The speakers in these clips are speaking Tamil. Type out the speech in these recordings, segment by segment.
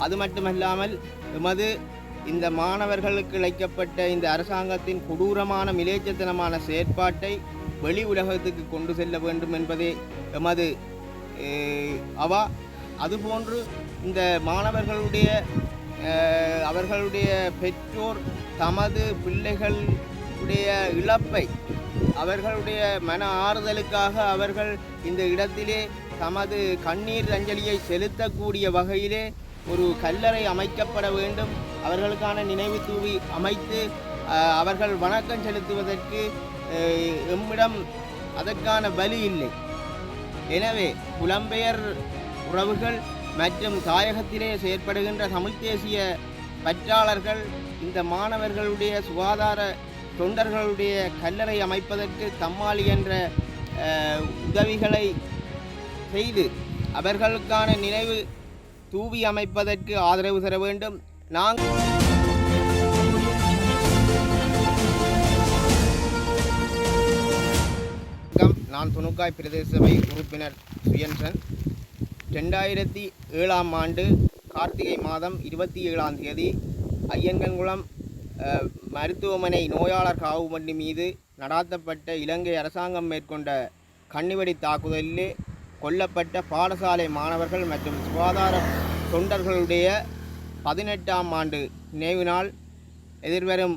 அது மட்டுமல்லாமல் எமது இந்த மாணவர்களுக்கு இழைக்கப்பட்ட இந்த அரசாங்கத்தின் கொடூரமான மிலேச்சத்தனமான செயற்பாட்டை வெளி உலகத்துக்கு கொண்டு செல்ல வேண்டும் என்பதே எமது அவா. அதுபோன்று இந்த மாணவர்களுடைய அவர்களுடைய பெற்றோர் தமது பிள்ளைகளுடைய இழப்பை அவர்களுடைய மன ஆறுதலுக்காக அவர்கள் இந்த இடத்திலே தமது கண்ணீர் அஞ்சலியை செலுத்தக்கூடிய வகையிலே ஒரு கல்லறை அமைக்கப்பட வேண்டும். அவர்களுக்கான நினைவு தூவி அமைத்து அவர்கள் வணக்கம் செலுத்துவதற்கு எம்மிடம் அதற்கான வழி இல்லை. எனவே புலம்பெயர் உறவுகள் மற்றும் தாயகத்திலே செயற்படுகின்ற தமிழ் தேசிய பற்றாளர்கள் இந்த மாணவர்களுடைய சுகாதார தொண்டர்களுடைய கல்லறை அமைப்பதற்கு தம்மால் என்ற உதவிகளை செய்து அவர்களுக்கான நினைவு தூவி அமைப்பதற்கு ஆதரவு தர வேண்டும். நாங்கள் நான் துணுக்காய் பிரதேச சபை உறுப்பினர் சுயன்சன். ரெண்டாயிரத்தி ஏழாம் ஆண்டு கார்த்திகை மாதம் இருபத்தி ஏழாம் தேதி ஐயன்கன்குளம் மருத்துவமனை நோயாளர் காவுமண்டி மீது நடாத்தப்பட்ட இலங்கை அரசாங்கம் மேற்கொண்ட கண்ணிவெடி தாக்குதலில் கொல்லப்பட்ட பாடசாலை மாணவர்கள் மற்றும் சுகாதார தொண்டர்களுடைய பதினெட்டாம் ஆண்டு நினைவு நாள் எதிர்வரும்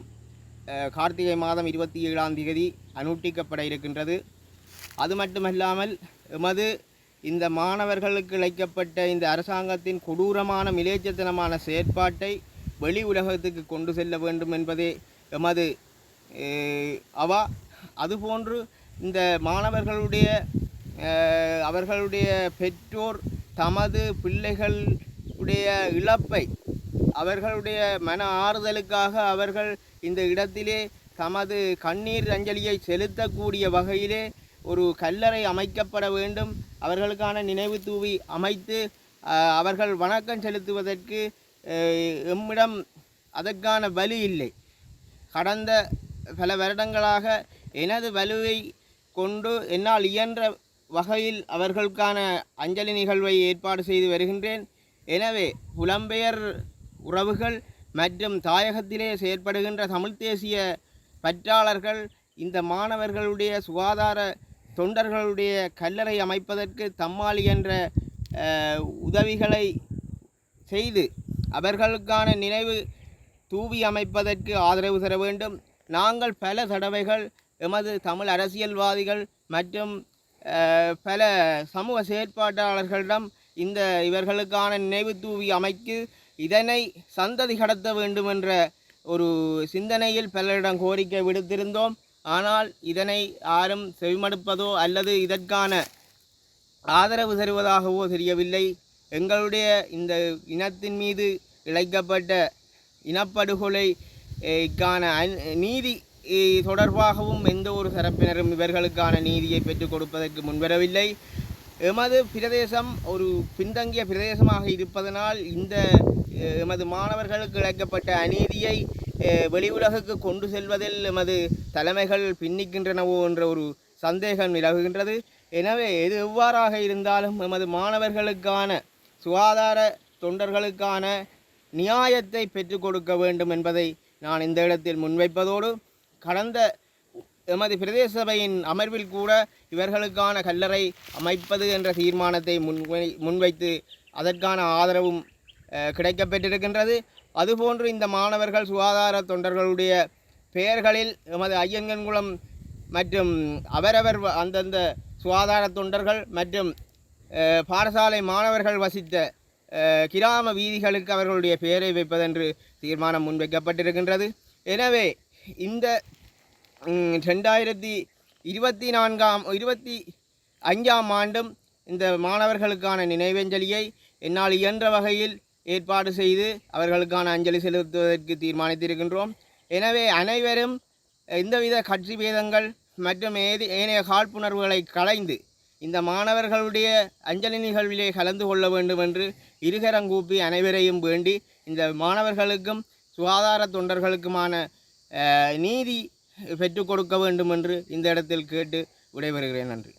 கார்த்திகை மாதம் இருபத்தி ஏழாம் தேதி அனுட்டிக்கப்பட இருக்கின்றது. அது மட்டுமல்லாமல் எமது இந்த மாணவர்களுக்கு இழைக்கப்பட்ட இந்த அரசாங்கத்தின் கொடூரமான மிலேச்சத்தனமான செயற்பாட்டை வெளி உலகத்துக்கு கொண்டு செல்ல வேண்டும் என்பதே எமது அவா. அதுபோன்று இந்த மாணவர்களுடைய அவர்களுடைய பெற்றோர் தமது பிள்ளைகளுடைய இழப்பை அவர்களுடைய மன ஆறுதலுக்காக அவர்கள் இந்த இடத்திலே தமது கண்ணீர் அஞ்சலியை செலுத்தக்கூடிய வகையிலே ஒரு கல்லறை அமைக்கப்பட வேண்டும். அவர்களுக்கான நினைவு தூவி அமைத்து அவர்கள் வணக்கம் செலுத்துவதற்கு எம்மிடம் அதற்கான வலு இல்லை. கடந்த பல வருடங்களாக எனது வலுவை கொண்டு என்னால் இயன்ற வகையில் அவர்களுக்கான அஞ்சலி நிகழ்வை ஏற்பாடு செய்து வருகின்றேன். எனவே புலம்பெயர் உறவுகள் மற்றும் தாயகத்திலே செயற்படுகின்ற தமிழ் தேசிய பற்றாளர்கள் இந்த மாணவர்களுடைய சுகாதார தொண்டர்களுடைய கல்லறை அமைப்பதற்கு தம்மால் என்ற உதவிகளை செய்து அவர்களுக்கான நினைவு தூவி அமைப்பதற்கு ஆதரவு தர வேண்டும். நாங்கள் பல தடவைகள் எமது தமிழ் அரசியல்வாதிகள் மற்றும் பல சமூக செயற்பாட்டாளர்களிடம் இந்த இவர்களுக்கான நினைவு தூவி அமைக்கு இதனை சந்ததி கடத்த வேண்டும் என்ற ஒரு சிந்தனையில் பலரிடம் கோரிக்கை விடுத்திருந்தோம். ஆனால் இதனை யாரும் செவிமடுப்பதோ அல்லது இதற்கான ஆதரவு தருவதாகவோ தெரியவில்லை. எங்களுடைய இந்த இனத்தின் மீது இழைக்கப்பட்ட இனப்படுகொலைக்கான அந்- நீதி தொடர்பாகவும் எந்த ஒரு தரப்பினரும் இவர்களுக்கான நீதியை பெற்றுக் கொடுப்பதற்கு முன்வரவில்லை. எமது பிரதேசம் ஒரு பின்தங்கிய பிரதேசமாக இருப்பதனால் இந்த எமது மாணவர்களுக்கு இழைக்கப்பட்ட அநீதியை வெளி உலகுக்கு கொண்டு செல்வதில் எமது தலைமைகள் பின்னிக்கின்றனவோ என்ற ஒரு சந்தேகம் நிலவுகின்றது. எனவே எது எவ்வாறாக இருந்தாலும் எமது மாணவர்களுக்கான சுகாதார தொண்டர்களுக்கான நியாயத்தை பெற்றுக் கொடுக்க வேண்டும் என்பதை நான் இந்த இடத்தில் முன்வைப்பதோடு கடந்த எமது பிரதேச சபையின் அமர்வில் கூட இவர்களுக்கான கல்லறை அமைப்பது என்ற தீர்மானத்தை முன்வை முன்வைத்து அதற்கான ஆதரவும் கிடைக்கப்பெற்றிருக்கின்றது. அதுபோன்று இந்த மாணவர்கள் சுகாதார தொண்டர்களுடைய பெயர்களில் எமது ஐயன்கன்குளம் மற்றும் அவரவர் வ- அந்தந்த சுகாதார தொண்டர்கள் மற்றும் பாடசாலை மாணவர்கள் வசித்த கிராம வீதிகளுக்கு அவர்களுடைய பெயரை வைப்பதென்று தீர்மானம் முன்வைக்கப்பட்டிருக்கின்றது. எனவே இந்த ரெண்டாயிரத்தி இருபத்தி நான்காம் இருபத்தி அஞ்சாம் ஆண்டும் இந்த மாணவர்களுக்கான நினைவஞ்சலியை என்னால் இயன்ற வகையில் ஏற்பாடு செய்து அவர்களுக்கான அஞ்சலி செலுத்துவதற்கு தீர்மானித்திருக்கின்றோம். எனவே அனைவரும் எந்தவித கட்சி பேதங்கள் மற்றும் ஏதி ஏனைய காழ்ப்புணர்வுகளை களைந்து இந்த மாணவர்களுடைய அஞ்சலி நிகழ்விலே கலந்து கொள்ள வேண்டும் என்று இருகரங்கூப்பி அனைவரையும் வேண்டி இந்த மாணவர்களுக்கும் சுகாதார தொண்டர்களுக்குமான நீதி பெற்றுக் கொடுக்க வேண்டும் என்று இந்த இடத்தில் கேட்டு விடைபெறுகிறேன். நன்றி.